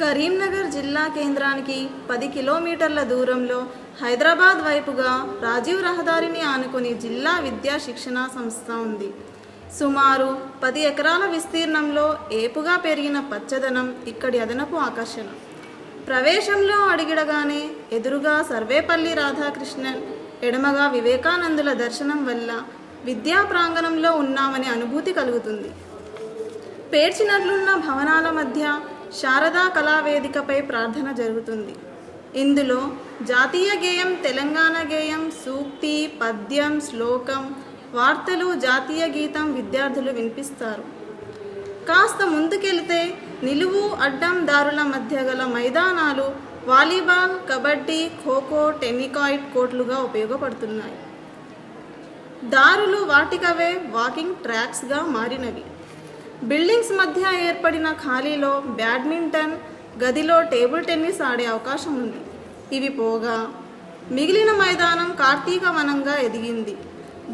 కరీంనగర్ జిల్లా కేంద్రానికి పది కిలోమీటర్ల దూరంలో హైదరాబాద్ వైపుగా రాజీవ్ రహదారిని ఆనుకుని జిల్లా విద్యా శిక్షణ సంస్థ ఉంది. సుమారు పది ఎకరాల విస్తీర్ణంలో ఏపుగా పెరిగిన పచ్చదనం ఇక్కడి అదనపు ఆకర్షణ. ప్రవేశంలో అడిగిడగానే ఎదురుగా సర్వేపల్లి రాధాకృష్ణన్ ఎడమగా వివేకానందుల దర్శనం వల్ల విద్యా ప్రాంగణంలో ఉన్నామనే అనుభూతి కలుగుతుంది. పేర్చినట్లున్న భవనాల మధ్య శారదా కళావేదికపై ప్రార్థన జరుగుతుంది. ఇందులో జాతీయ గేయం తెలంగాణ గేయం సూక్తి పద్యం శ్లోకం వార్తలు జాతీయ గీతం విద్యార్థులు వినిపిస్తారు. కాస్త ముందుకెళితే నిలువు అడ్డం దారుల మధ్య గల మైదానాలు వాలీబాల్ కబడ్డీ ఖోఖో టెన్నికాయిట్ కోర్టులుగా ఉపయోగపడుతున్నాయి. దారులు వాటికవే వాకింగ్ ట్రాక్స్గా మారినవి. బిల్డింగ్స్ మధ్య ఏర్పడిన ఖాళీలో బ్యాడ్మింటన్ గదిలో టేబుల్ టెన్నిస్ ఆడే అవకాశం ఉంది. ఇవి పోగా మిగిలిన మైదానం కార్తీక వనంగా ఎదిగింది.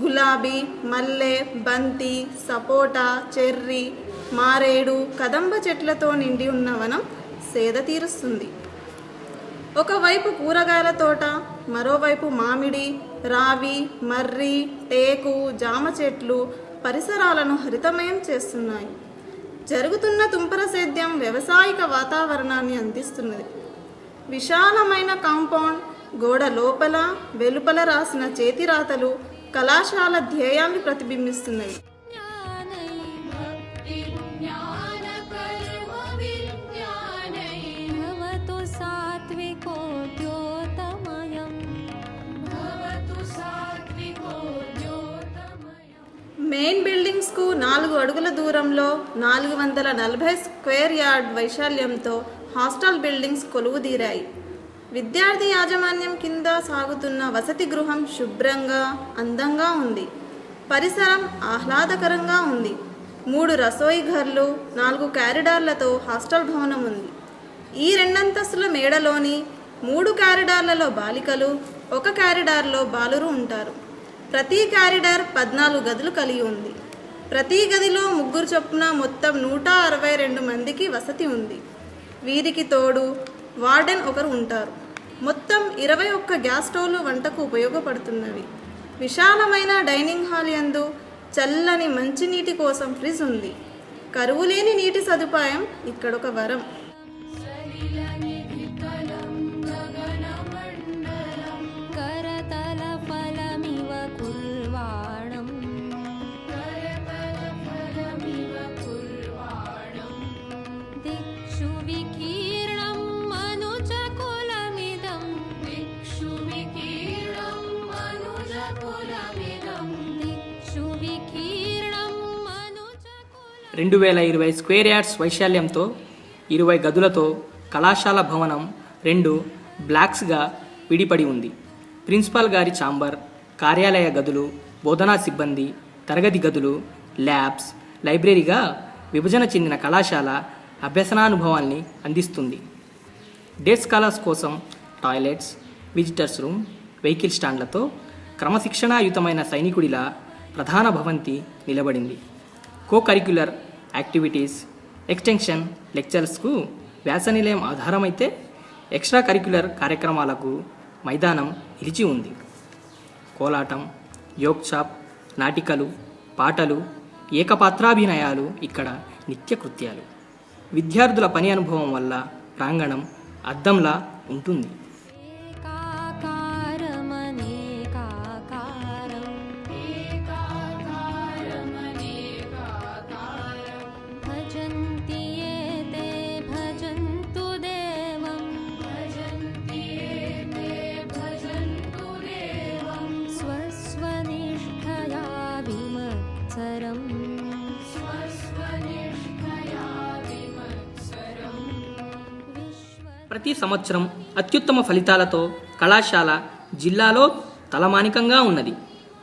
గులాబీ మల్లె బంతి సపోటా చెర్రీ మారేడు కదంబ చెట్లతో నిండి ఉన్న వనం సేద తీరుస్తుంది. ఒకవైపు కూరగాయల తోట మరోవైపు మామిడి రావి మర్రి టేకు జామ చెట్లు పరిసరాలను హరితమయం చేస్తున్నాయి. జరుగుతున్న తుంపర సేద్యం వ్యవసాయక వాతావరణాన్ని అందిస్తున్నది. విశాలమైన కాంపౌండ్ గోడ లోపల వెలుపల రాసిన చేతిరాతలు కళాశాల ధ్యేయాన్ని ప్రతిబింబిస్తున్నవి ఆఫీస్కు నాలుగు అడుగుల దూరంలో నాలుగు వందల నలభై స్క్వేర్ యార్డ్ వైశాల్యంతో హాస్టల్ బిల్డింగ్స్ కొలువుదీరాయి. విద్యార్థి యాజమాన్యం కింద సాగుతున్న వసతి గృహం శుభ్రంగా అందంగా ఉంది. పరిసరం ఆహ్లాదకరంగా ఉంది. మూడు రసోయి ఘర్లు నాలుగు క్యారిడార్లతో హాస్టల్ భవనం ఉంది. ఈ రెండంతస్తుల మేడలోని మూడు క్యారిడార్లలో బాలికలు ఒక క్యారిడార్లో బాలురు ఉంటారు. ప్రతి క్యారిడార్ పద్నాలుగు గదులు కలిగి ఉంది. ప్రతి గదిలో ముగ్గురు చొప్పున మొత్తం నూట అరవై రెండు మందికి వసతి ఉంది. వీరికి తోడు వార్డెన్ ఒకరు ఉంటారు. మొత్తం ఇరవై ఒక్క గ్యాస్ స్టవ్లు వంటకు ఉపయోగపడుతున్నవి. విశాలమైన డైనింగ్ హాల్ యందు చల్లని మంచినీటి కోసం ఫ్రిజ్ ఉంది. కరువు లేని నీటి సదుపాయం ఇక్కడొక వరం. రెండు వేల ఇరవై స్క్వేర్ యార్డ్స్ వైశాల్యంతో ఇరవై గదులతో కళాశాల భవనం రెండు బ్లాక్స్గా విడిపడి ఉంది. ప్రిన్సిపాల్ గారి ఛాంబర్ కార్యాలయ గదులు బోధనా సిబ్బంది తరగతి గదులు ల్యాబ్స్ లైబ్రరీగా విభజన చెందిన కళాశాల అభ్యసనానుభవాల్ని అందిస్తుంది. డే స్కాలర్స్ కోసం టాయిలెట్స్ విజిటర్స్ రూమ్ వెహికల్ స్టాండ్లతో క్రమశిక్షణాయుతమైన సైనికుడిలా ప్రధాన భవంతి నిలబడింది. కో కరిక్యులర్ యాక్టివిటీస్ ఎక్స్టెన్షన్ లెక్చర్స్కు వ్యాస నిలయం ఆధారమైతే ఎక్స్ట్రా కరిక్యులర్ కార్యక్రమాలకు మైదానం నిలిచి ఉంది. కోలాటం యోగ్ షాప్ నాటికలు పాటలు ఏకపాత్రాభినయాలు ఇక్కడ నిత్యకృత్యాలు. విద్యార్థుల పని అనుభవం వల్ల ప్రాంగణం అద్దంలా ఉంటుంది. ప్రతి సంవత్సరం అత్యుత్తమ ఫలితాలతో కళాశాల జిల్లాలో తలమానికంగా ఉన్నది.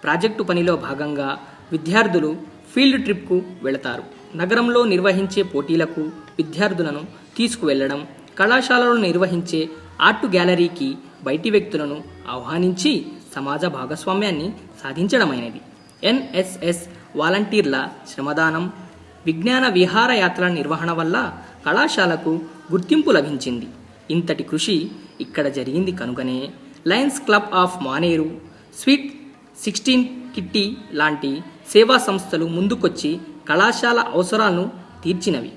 ప్రాజెక్టు పనిలో భాగంగా విద్యార్థులు ఫీల్డ్ ట్రిప్కు వెళతారు. నగరంలో నిర్వహించే పోటీలకు విద్యార్థులను తీసుకువెళ్ళడం కళాశాలలో నిర్వహించే ఆర్ట్ గ్యాలరీకి బయటి వ్యక్తులను ఆహ్వానించి సమాజ భాగస్వామ్యాన్ని సాధించడమైనది. ఎన్ఎస్ఎస్ వాలంటీర్ల శ్రమదానం విజ్ఞాన విహారయాత్రల నిర్వహణ వల్ల కళాశాలకు గుర్తింపు లభించింది. ఇంతటి కృషి ఇక్కడ జరిగింది కనుకనే Lions Club of Maneru sweet sixteen kitty లాంటి సేవా సంస్థలు ముందుకొచ్చి కళాశాల అవసరాలను తీర్చినవి.